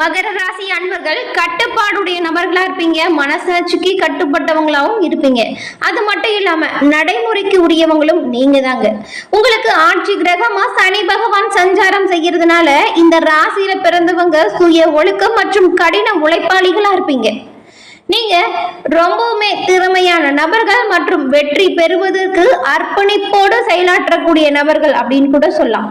மகர ராசி அன்பர்கள் கட்டுப்பாடுடைய நபர்களா இருப்பீங்க. மனசாட்சிக்கு கட்டுப்பட்டவங்களாவும் இருப்பீங்க. அது மட்டும் இல்லாம நடைமுறைக்கு உரியவங்களும் நீங்க தாங்க. உங்களுக்கு ஆட்சி கிரகமா சனி பகவான் சஞ்சாரம் செய்யறதுனால இந்த ராசியில பிறந்தவங்க சுய ஒழுக்கம் மற்றும் கடின உழைப்பாளிகளா இருப்பீங்க. நீங்க ரொம்பவுமே திறமையான நபர்கள் மற்றும் வெற்றி பெறுவதற்கு அர்ப்பணிப்போடு செயலாற்றக்கூடிய நபர்கள் அப்படின்னு கூட சொல்லலாம்.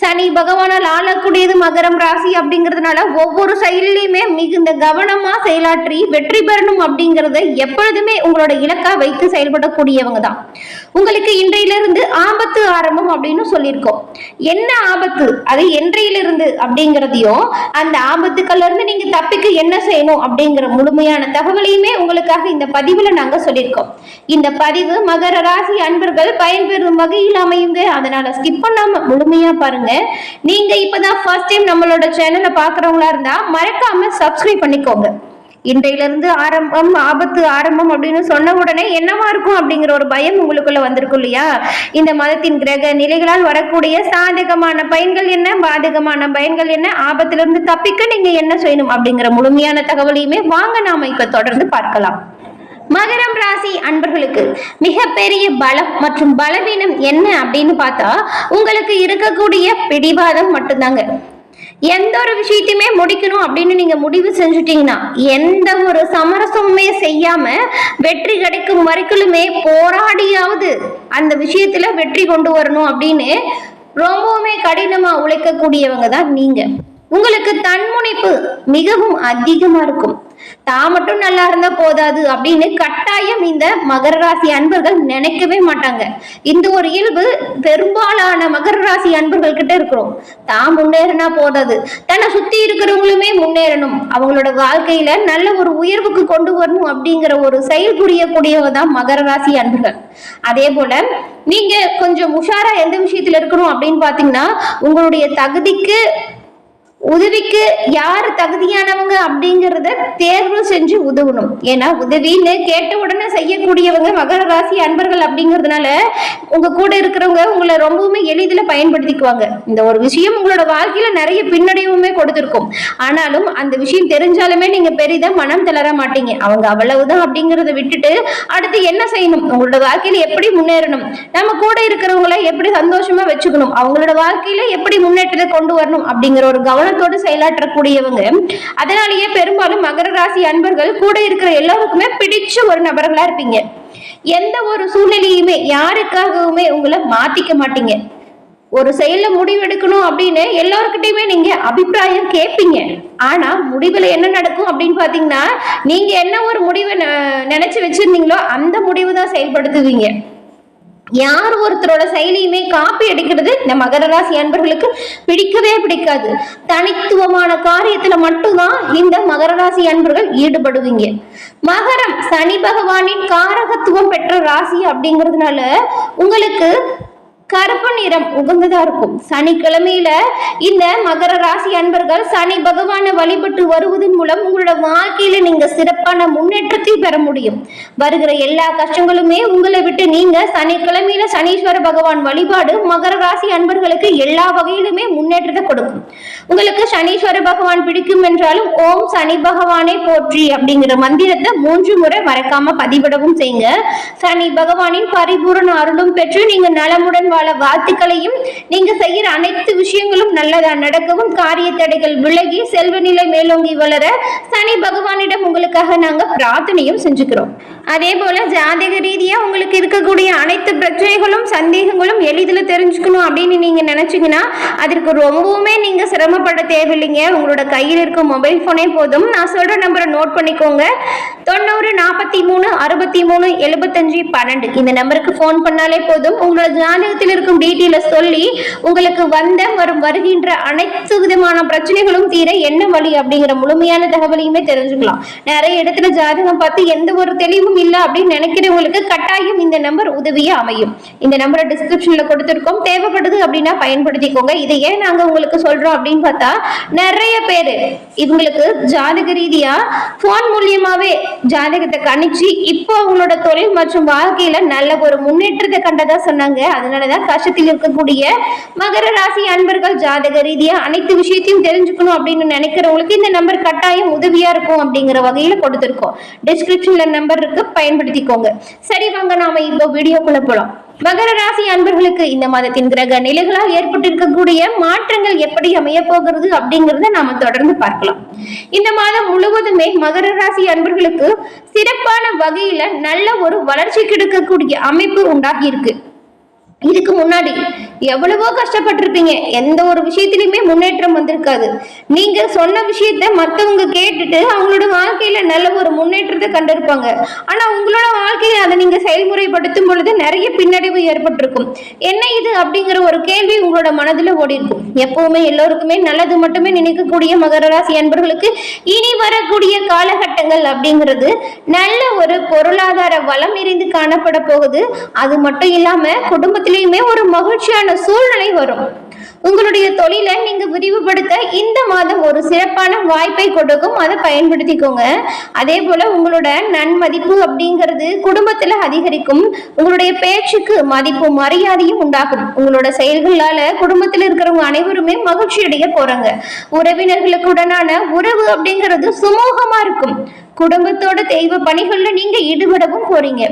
சனி பகவானால் ஆளக்கூடியது மகரம் ராசி அப்படிங்கிறதுனால ஒவ்வொரு செயலிலையுமே மிகுந்த கவனமா செயலாற்றி வெற்றி பெறணும் அப்படிங்கறத எப்பொழுதுமே உங்களோட இலக்கா வைத்து செயல்படக்கூடியவங்க தான். உங்களுக்கு இன்றையிலிருந்து ஆபத்து ஆரம்பம் அப்படின்னு சொல்லியிருக்கோம். என்ன ஆபத்து? அது என்றையிலிருந்து அப்படிங்கிறதையும் அந்த ஆபத்துக்கள்ல இருந்து நீங்க தப்பிக்க என்ன செய்யணும் அப்படிங்கிற முழுமையான தகவலையுமே உங்களுக்காக இந்த பதிவுல நாங்க சொல்லியிருக்கோம். இந்த பதிவு மகர ராசி அன்பர்கள் பயன்பெறும் வகையில் அமையுங்க. அதனால ஸ்கிப் பண்ணாம முழுமையா பாருங்க. நீங்க இப்பதான் ஃபர்ஸ்ட் டைம் நம்மளோட சேனலை பாக்குறவங்களா இருந்தா மறக்காம சப்ஸ்கிரைப் பண்ணிக்கோங்க. இன்றையிலிருந்து ஆரம்பம் ஆபத்து ஆரம்பம் அப்படின்னு சொன்ன உடனே என்னவா இருக்கும் அப்படிங்கிற ஒரு பயம் உங்களுக்குள்ள வந்திருக்கும் இல்லையா? இந்த மதத்தின் கிரக நிலைகளால் வரக்கூடிய சாதகமான பயன்கள் என்ன? பாதகமான பயன்கள் என்ன? ஆபத்திலிருந்து தப்பிக்க நீங்க என்ன செய்யணும் அப்படிங்கிற முழுமையான தகவலையுமே வாங்க நாம இப்ப தொடர்ந்து பார்க்கலாம். மகரம் ராசி அன்பர்களுக்கு மிகப்பெரிய பலம் மற்றும் பலவீனம் என்ன அப்படின்னு பார்த்தா உங்களுக்கு இருக்கக்கூடிய பிடிவாதம் மட்டும்தாங்க. எந்த ஒரு விஷயத்தையுமே முடிக்கணும் அப்படின்னு நீங்க முடிவு செஞ்சுட்டீங்கன்னா எந்த ஒரு சமரசமுமே செய்யாம வெற்றி கிடைக்கும் வரைக்குமே போராடியாவது அந்த விஷயத்துல வெற்றி கொண்டு வரணும் அப்படின்னு ரொம்பவுமே கடினமா உழைக்கக்கூடியவங்க தான் நீங்க. உங்களுக்கு தன்முனைப்பு மிகவும் அதிகமா இருக்கும். தான் மட்டும் நல்லா இருந்தா போதாது அப்படின்னு கட்டாயம் இந்த மகர ராசி அன்பர்கள் நினைக்கவே மாட்டாங்க. இந்த ஒரு இயல்பு பெரும்பாலான மகர ராசி அன்பர்கள் கிட்ட இருக்கிறோம். தான் முன்னேறினா போதாது. தன்னை சுத்தி இருக்கிறவங்களுமே முன்னேறணும். அவங்களோட வாழ்க்கையில நல்ல ஒரு உயர்வுக்கு கொண்டு வரணும் அப்படிங்கிற ஒரு செயல் புரியக்கூடியவ தான் மகர ராசி அன்பர்கள். அதே போல நீங்க கொஞ்சம் உஷாரா எந்த விஷயத்துல இருக்கணும் அப்படின்னு பாத்தீங்கன்னா உங்களுடைய தகுதிக்கு உதவிக்கு யார் தகுதியானவங்க அப்படிங்கிறத தேர்வு செஞ்சு உதவணும். ஏன்னா உதவின்னு கேட்ட உடனே செய்யக்கூடியவங்க மகர ராசி அன்பர்கள் அப்படிங்கிறதுனால உங்க கூட இருக்கிறவங்க உங்களை ரொம்பவுமே எளிதில் பயன்படுத்திக்குவாங்க. இந்த ஒரு விஷயம் உங்களோட வாழ்க்கையில நிறைய பின்னடைவுமே கொடுத்துருக்கும். ஆனாலும் அந்த விஷயம் தெரிஞ்சாலுமே நீங்க பெரிதா மனம் தளர மாட்டீங்க. அவங்க அவ்வளவுதான் அப்படிங்கிறத விட்டுட்டு அடுத்து என்ன செய்யணும்? உங்களோட வாழ்க்கையில எப்படி முன்னேறணும்? நம்ம கூட இருக்கிறவங்கள எப்படி சந்தோஷமா வச்சுக்கணும்? அவங்களோட வாழ்க்கையில எப்படி முன்னேற்றத்தை கொண்டு வரணும்? அப்படிங்கிற ஒரு கவனம் கவனத்தோடு செயலாற்றக்கூடியவங்க. அதனாலேயே பெரும்பாலும் மகர ராசி அன்பர்கள் கூட இருக்கிற எல்லாருக்குமே பிடிச்ச ஒரு நபர்களா இருப்பீங்க. எந்த ஒரு சூழ்நிலையுமே யாருக்காகவுமே உங்களை மாத்திக்க மாட்டீங்க. ஒரு செயல்ல முடிவெடுக்கணும் அப்படின்னு எல்லாருக்கிட்டையுமே நீங்க அபிப்பிராயம் கேட்பீங்க ஆனா முடிவுல என்ன நடக்கும் அப்படின்னு பாத்தீங்கன்னா நீங்க என்ன ஒரு முடிவை நினைச்சு வச்சிருந்தீங்களோ அந்த முடிவு தான் செயல்படுத்துவீங்க. யார் ஒருத்தரோட செயலியுமே காப்பி அடிக்கிறது இந்த மகர ராசி அன்பர்களுக்கு பிடிக்கவே பிடிக்காது. தனித்துவமான காரியத்துல மட்டும்தான் இந்த மகர ராசி அன்பர்கள் ஈடுபடுவீங்க. மகரம் சனி பகவானின் காரகத்துவம் பெற்ற ராசி அப்படிங்கிறதுனால உங்களுக்கு கருப்பு நிறம் உகந்ததா இருக்கும். சனிக்கிழமையில இந்த மகர ராசி அன்பர்கள் சனி பகவானை வழிபட்டு வருவதன் மூலம் உங்களோட வாழ்க்கையில நீங்க சிறப்பான முன்னேற்றத்தை பெற முடியும். வருகிற எல்லா கஷ்டங்களுமே உங்களை விட்டு நீங்க சனிக்கிழமையில சனீஸ்வர பகவான் வழிபாடு மகர ராசி அன்பர்களுக்கு எல்லா வகையிலுமே முன்னேற்றத்தை கொடுக்கும். உங்களுக்கு சனீஸ்வர பகவான் பிடிக்கும் என்றாலும் ஓம் சனி பகவானை போற்றி அப்படிங்கிற மந்திரத்தை மூன்று முறை மறக்காம பதிவிடவும் செய்யுங்க. சனி பகவானின் பரிபூரண அருளும் பெற்று நீங்க நலமுடன் வாழ வாழ்த்துக்களையும் நீங்க செய்யற அனைத்து விஷயங்களும் நல்லதா நடக்கவும் காரிய தடைகள் விலகி செல்வ நிலை மேலோங்கி வளர சனி பகவானிடம் உங்களுக்காக நாங்க பிரார்த்தனையும் செஞ்சுக்கிறோம். அதே போல ஜாதக ரீதியா உங்களுக்கு இருக்கக்கூடிய அனைத்து பிரச்சனைகளும் சந்தேகங்களும் எளிதில் தெரிஞ்சுக்கணும் அப்படின்னு நீங்க நினைச்சீங்கன்னா அதற்கு ரொம்பவுமே நீங்க சிரமப்பட தேவையில்லைங்க. உங்களோட கையில் இருக்கும் மொபைல் போனே போதும். நான் சொல்ற நம்பரை நோட் பண்ணிக்கோங்க. தொண்ணூறு நாற்பத்தி மூணு அறுபத்தி மூணு எழுபத்தஞ்சு பன்னெண்டு. இந்த நம்பருக்கு ஃபோன் பண்ணாலே போதும். உங்களோட ஜாதகத்தில் இருக்கும் டீட்டெயில சொல்லி உங்களுக்கு வந்த வரும் வருகின்ற அனைத்து விதமான பிரச்சனைகளும் தீர என்ன வழி அப்படிங்கிற முழுமையான தகவலையுமே தெரிஞ்சுக்கலாம். நிறைய இடத்துல ஜாதகம் பார்த்து எந்த ஒரு தெளிவும் இல்லை அப்படின்னு நினைக்கிறவங்களுக்கு கட்டாயம் இந்த நம்பர் உதவியா அமையும். இந்த நம்பரை டிஸ்கிரிப்ஷன்ல கொடுத்துருக்கோம். தேவைப்படுது அப்படின்னா பயன்படுத்திக்கோங்க. இதை ஏன் நாங்க உங்களுக்கு சொல்றோம் அப்படின்னு பார்த்தா நிறைய பேர் இவங்களுக்கு ஜாதக ரீதியா போன் மூலியமாவே ஜாதகத்தை கணிச்சு இப்போ அவங்களோட தொழில் மற்றும் வாழ்க்கையில நல்ல ஒரு முன்னேற்றத்தை கண்டதா சொன்னாங்க. அதனாலதான் கஷ்டத்தில் இருக்கக்கூடிய மகர ராசி அன்பர்கள் ஜாதக ரீதியா அனைத்து விஷயத்தையும் தெரிஞ்சுக்கணும் அப்படின்னு நினைக்கிறவங்களுக்கு இந்த நம்பர் கட்டாயம் உதவியா இருக்கும் அப்படிங்கிற வகையில கொடுத்திருக்கோம். டிஸ்கிரிப்ஷன்ல நம்பர் இருக்கு. பயன்படுத்திக்கோங்க. சரி வாங்க நாம இப்போ வீடியோக்குள்ள போலாம். மகர ராசி அன்பர்களுக்கு இந்த மாதத்தின் கிரக நிலைகளால் ஏற்பட்டிருக்கக்கூடிய மாற்றங்கள் எப்படி அமைய போகிறது அப்படிங்கறத நாம தொடர்ந்து பார்க்கலாம். இந்த மாதம் முழுவதுமே மகர ராசி அன்பர்களுக்கு சிறப்பான வகையில நல்ல ஒரு வளர்ச்சி கிடைக்கக்கூடிய அமைப்பு உண்டாகி இருக்கு. இதுக்கு முன்னாடி எவ்வளவோ கஷ்டப்பட்டிருப்பீங்க. எந்த ஒரு விஷயத்திலுமே முன்னேற்றம் வந்திருக்காது. நீங்க சொன்ன விஷயத்த மத்தவங்க கேட்டுட்டு அவங்களோட வாழ்க்கையில நல்ல ஒரு முன்னேற்றத்தை கண்டிருப்பாங்க. ஆனா உங்களோட வாழ்க்கையில அதை நீங்க செயல்முறைப்படுத்தும் பொழுது நிறைய பின்னடைவு ஏற்பட்டிருக்கும். என்ன இது அப்படிங்கிற ஒரு கேள்வி உங்களோட மனதுல ஓடி இருக்கும் எப்பவுமே எல்லோருக்குமே நல்லது மட்டுமே நினைக்கக்கூடிய மகர ராசி அன்பர்களுக்கு இனி வரக்கூடிய காலகட்டங்கள் அப்படிங்கிறது நல்ல ஒரு பொருளாதார வளம் நிறைந்து காணப்பட போகுது. அது மட்டும் இல்லாம குடும்பத்திலயுமே ஒரு மகிழ்ச்சியான சூழ்நிலை வரும். உங்களுடைய தொழிலை நீங்க விரிவுபடுத்த இந்த மாதம் ஒரு சிறப்பான வாய்ப்பை கொடுக்கும். அதை பயன்படுத்திக்கோங்க. அதே போல உங்களோட நன்மதிப்பு அப்படிங்கிறது குடும்பத்துல அதிகரிக்கும். உங்களுடைய பேச்சுக்கு மதிப்பு மரியாதையும் உண்டாகும். உங்களோட செயல்களால குடும்பத்தில் இருக்கிறவங்க அனைவருமே மகிழ்ச்சி அடைய போறாங்க. உறவினர்களுக்குடனான உறவு அப்படிங்கிறது சுமூகமா இருக்கும். குடும்பத்தோட தெய்வ பணிகள்ல நீங்க ஈடுபடவும் போறீங்க.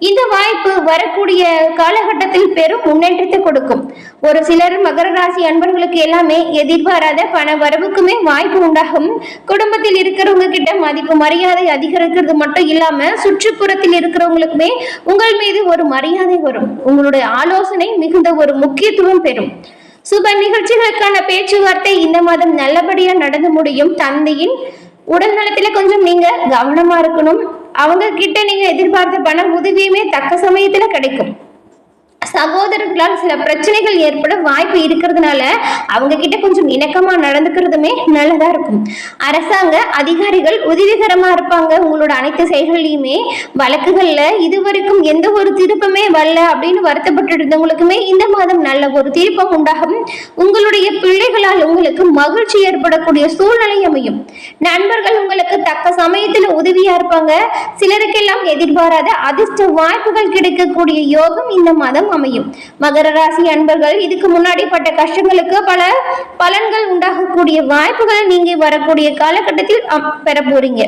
இந்த வாய்ப்பு வரக்கூடிய காலகட்டத்தில் பெரும் முன்னேற்றத்தை கொடுக்கும். ஒரு சிலர் மகர ராசி அன்பர்களுக்கு எல்லாமே எதிர்பாராத பண வரவுக்குமே வாய்ப்பு உண்டாகும். குடும்பத்தில் இருக்கிறவங்க கிட்ட மதிப்பு மரியாதை அதிகரிக்கிறது மட்டும் இல்லாம சுற்றுப்புறத்தில் இருக்கிறவங்களுக்குமே உங்கள் மீது ஒரு மரியாதை வரும். உங்களுடைய ஆலோசனை மிகுந்த ஒரு முக்கியத்துவம் பெறும். சுப நிகழ்ச்சிகளுக்கான பேச்சுவார்த்தை இந்த மாதம் நல்லபடியா நடந்து முடியும். தந்தையின் உடல்நலத்துல கொஞ்சம் நீங்க கவனமா இருக்கணும். அவங்க கிட்ட நீங்க எதிர்பார்த்த பணம் உதவியுமே தக்க சமயத்துல கிடைக்கும். சகோதரர்களால் சில பிரச்சனைகள் ஏற்பட வாய்ப்பு இருக்கிறதுனால அவங்க கிட்ட கொஞ்சம் இணக்கமா நடந்துக்கிறதுமே நல்லதா இருக்கும். அரசாங்க அதிகாரிகள் உதவிகரமா இருப்பாங்க. உங்களோட அனைத்து செயல்களையுமே வழக்குகள்ல இதுவரைக்கும் எந்த ஒரு திருப்பமே வரல அப்படின்னு வருத்தப்பட்டு இருந்தவங்களுக்குமே இந்த மாதம் நல்ல ஒரு தீர்ப்பம் உண்டாகும். உங்களுடைய பிள்ளைகளால் உங்களுக்கு மகிழ்ச்சி ஏற்படக்கூடிய சூழ்நிலை அமையும். நண்பர்கள் உங்களுக்கு தக்க சமயத்துல உதவியா இருப்பாங்க. சிலருக்கெல்லாம் எதிர்பாராத அதிர்ஷ்ட வாய்ப்புகள் கிடைக்கக்கூடிய யோகம் இந்த மாதம் அமையும் அமையும். மகர ராசி அன்பர்கள் இதுக்கு முன்னாடி பட்ட கஷ்டங்களுக்கு பல பலன்கள் உண்டாகக்கூடிய வாய்ப்புகள் நீங்க வரக்கூடிய காலகட்டத்தில் பெற போறீங்க.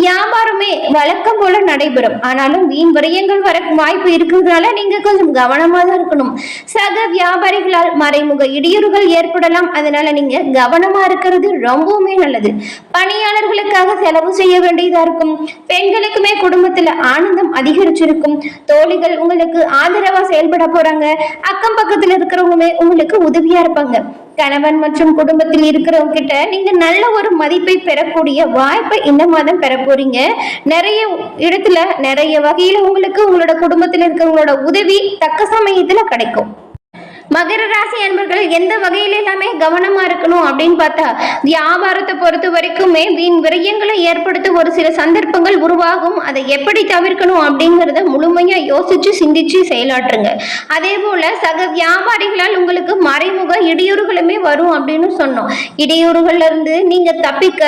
வியாபாரமே வழக்கம் போல நடைபெறும். ஆனாலும் வீண் விரயங்கள் வர வாய்ப்பு இருக்கிறதுனால நீங்க கொஞ்சம் கவனமா தான் இருக்கணும். சக வியாபாரிகளால் மறைமுக இடையூறுகள் ஏற்படலாம். அதனால நீங்க கவனமா இருக்கிறது ரொம்பவுமே நல்லது. பணியாளர்களுக்காக செலவு செய்ய வேண்டியதா இருக்கும். பெண்களுக்குமே குடும்பத்துல ஆனந்தம் அதிகரிச்சிருக்கும். தோழிகள் உங்களுக்கு ஆதரவா செயல்பட போறாங்க. அக்கம் பக்கத்துல இருக்கிறவங்களுமே உங்களுக்கு உதவியா இருப்பாங்க. கணவன் மற்றும் குடும்பத்தில் இருக்கிறவங்க கிட்ட நீங்க நல்ல ஒரு மதிப்பை பெறக்கூடிய வாய்ப்பை இந்த மாதம் பெற போறீங்க. நிறைய இடத்துல நிறைய வகையில உங்களுக்கு உங்களோட குடும்பத்தில் இருக்கிறவங்களோட உதவி தக்க சமயத்துல கிடைக்கும். மகர ராசி அன்பர்கள் எந்த வகையில எல்லாமே கவனமா இருக்கணும் அப்படின்னு பார்த்தா வியாபாரத்தை பொறுத்த வரைக்குமே வீண் விரயங்களை ஏற்படுத்த ஒரு சில சந்தர்ப்பங்கள் உருவாகும். அதை எப்படி தவிர்க்கணும் அப்படிங்கறத முழுமையா யோசிச்சு சிந்திச்சு செயலாற்றுங்க. அதே போல சக வியாபாரிகளால் உங்களுக்கு மறைமுக இடையூறுகளுமே வரும் அப்படின்னு சொன்னோம். இடையூறுகள்ல இருந்து நீங்க தப்பிக்க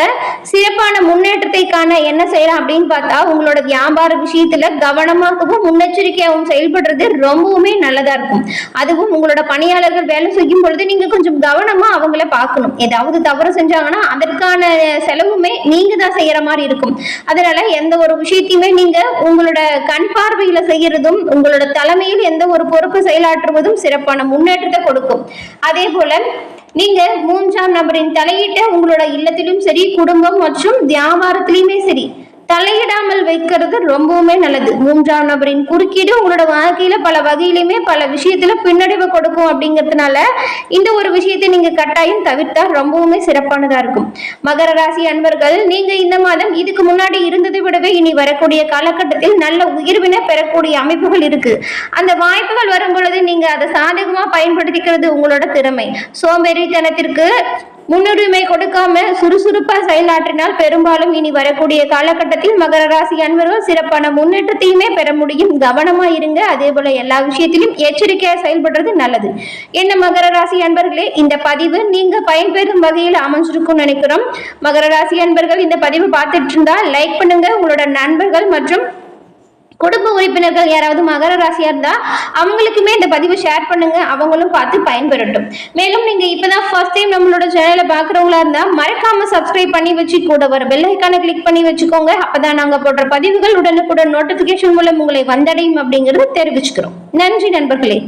சிறப்பான முன்னேற்றத்தை காண என்ன செய்யலாம் அப்படின்னு பார்த்தா உங்களோட வியாபார விஷயத்துல கவனமாகவும் முன்னெச்சரிக்கையாகவும் செயல்படுறது ரொம்பவுமே நல்லதா இருக்கும். அதுவும் உங்களோட பணியாளர்கள் வேலை செய்யும் பொழுது நீங்க கொஞ்சம் கவனமா அவங்கள பார்க்கணும். ஏதாவது தவறு செஞ்சாங்கன்னா அதற்கான செலவுமே நீங்க தான் செய்யற மாதிரி இருக்கும். அதனால எந்த ஒரு விஷயத்தையுமே நீங்க உங்களோட கண் பார்வையில செய்யறதும் உங்களோட தலைமையில் எந்த ஒரு பொறுப்பு செயலாற்றுவதும் சிறப்பான முன்னேற்றத்தை கொடுக்கும். அதே போல நீங்க மூன்றாம் நபரின் தலையீட்டை உங்களோட இல்லத்திலும் சரி குடும்பம் மற்றும் வியாபாரத்திலயுமே சரி தலையிடாமல் வைக்கிறது ரொம்பவுமே நல்லது. மூன்றாம் நபரின் குறுக்கீடு உங்களோட வாழ்க்கையில பல வகையிலுமே பல விஷயத்துல பின்னடைவு கொடுக்கும் அப்படிங்கிறதுனால இந்த ஒரு விஷயத்தை நீங்க கட்டாயம் தவிர்த்தா ரொம்பவுமே சிறப்பானதா இருக்கும். மகர ராசி அன்பர்கள் நீங்க இந்த மாதம் இதுக்கு முன்னாடி இருந்ததை விடவே இனி வரக்கூடிய காலகட்டத்தில் நல்ல உயர்வினை பெறக்கூடிய அமைப்புகள் இருக்கு. அந்த வாய்ப்புகள் வரும் பொழுது நீங்க அதை சாதகமா பயன்படுத்திக்கிறது உங்களோட திறமை. சோம்பேறித்தனத்திற்கு முன்னுரிமை கொடுக்காம சுறுசுறுப்பா செயலாற்றினால் பெரும்பாலும் இனி வரக்கூடிய காலகட்டத்தில் மகர ராசி அன்பர்கள் சிறப்பான முன்னேற்றத்தையுமே பெற முடியும். கவனமா இருங்க. அதே போல எல்லா விஷயத்திலும் எச்சரிக்கையா செயல்படுறது நல்லது. என்ன மகர ராசி அன்பர்களே இந்த பதிவு நீங்க பயன்பெறும் வகையில் அமைஞ்சிருக்கும்னு நினைக்கிறோம். மகர ராசி அன்பர்கள் இந்த பதிவு பார்த்துட்டு இருந்தா லைக் பண்ணுங்க. உங்களோட நண்பர்கள் மற்றும் குடும்ப உறுப்பினர்கள் யாராவது மகர ராசியா இருந்தா அவங்களுக்குமே இந்த பதிவு ஷேர் பண்ணுங்க. அவங்களும் பார்த்து பயன்பெறட்டும். மேலும் நீங்க இப்பதான் ஃபர்ஸ்ட் டைம் நம்மளோட சேனலை பாக்குறவங்களா இருந்தா மறக்காம சப்ஸ்கிரைப் பண்ணி வச்சு கூட வர பெல் ஐக்கானை கிளிக் பண்ணி வச்சுக்கோங்க. அப்பதான் நாங்க போடுற பதிவுகள் உடனுக்குடன் நோட்டிபிகேஷன் மூலம் உங்களை வந்தடையும் அப்படிங்கறது தெரிவிச்சுக்கிறோம். நன்றி நண்பர்களே.